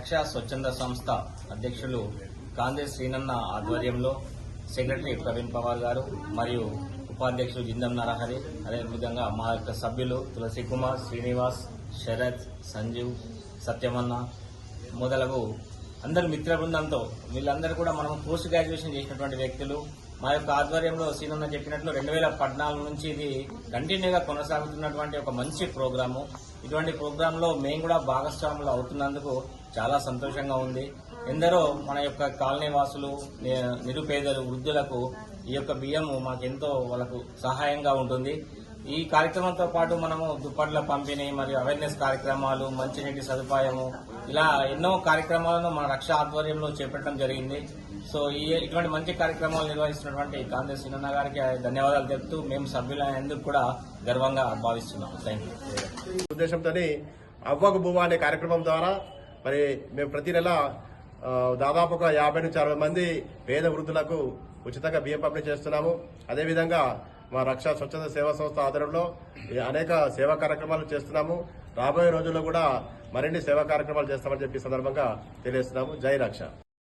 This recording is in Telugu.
రక్షా స్వచ్ఛంద సంస్థ అధ్యక్షులు కాందే శ్రీనన్న ఆధ్వర్యంలో సెక్రటరీ ప్రవీణ్ పవార్ గారు మరియు ఉపాధ్యక్షులు జిందం నరహరి అదేవిధంగా మా యొక్క సభ్యులు తులసి కుమార్ శ్రీనివాస్ శరత్ సంజీవ్ సత్యమన్న మొదలగు అందరు మిత్ర బృందంతో వీళ్ళందరూ కూడా మనం పోస్ట్ గ్రాడ్యుయేషన్ చేసినటువంటి వ్యక్తులు. మా యొక్క ఆధ్వర్యంలో సీనన్న చెప్పినట్లు రెండు వేల పద్నాలుగు నుంచి ఇది కంటిన్యూగా కొనసాగుతున్నటువంటి ఒక మంచి ప్రోగ్రాము. ఇటువంటి ప్రోగ్రాంలో మేము కూడా భాగస్వాములు అవుతున్నందుకు చాలా సంతోషంగా ఉంది. ఎందరో మన యొక్క కాలనీ వాసులు ని- నిరుపేదలు వృద్ధులకు ఈ యొక్క బియ్యము మాకెంతో వాళ్ళకు సహాయంగా ఉంటుంది. ఈ కార్యక్రమంతో పాటు మనము దుప్పట్ల పంపిణీ మరియు అవేర్నెస్ కార్యక్రమాలు మంచినీటి సదుపాయము ఇలా ఎన్నో కార్యక్రమాలను మన రక్ష ఆధ్వర్యంలో చేపట్టడం జరిగింది. సో ఈ ఇటువంటి మంచి కార్యక్రమాలు నిర్వహిస్తున్నటువంటి కాంగ్రెస్ సిన్న గారికి ధన్యవాదాలు తెలుపుతూ మేము సభ్యులైనందుకు కూడా గర్వంగా భావిస్తున్నాం థ్యాంక్ యూ ఉద్దేశంతో అవ్వకు బువ్వ అనే కార్యక్రమం ద్వారా మరి మేము ప్రతి నెల దాదాపు ఒక యాభై నుంచి అరవై మంది పేద వృద్ధులకు ఉచితంగా బియ్యం పంపిణీ చేస్తున్నాము. అదేవిధంగా మా రక్ష స్వచ్ఛంద సేవా సంస్థ ఆధ్వర్యంలో అనేక సేవా కార్యక్రమాలు చేస్తున్నాము. రాబోయే రోజుల్లో కూడా మరిన్ని సేవా కార్యక్రమాలు చేస్తామని చెప్పి సందర్భంగా తెలియజేస్తున్నాము. జై రక్ష.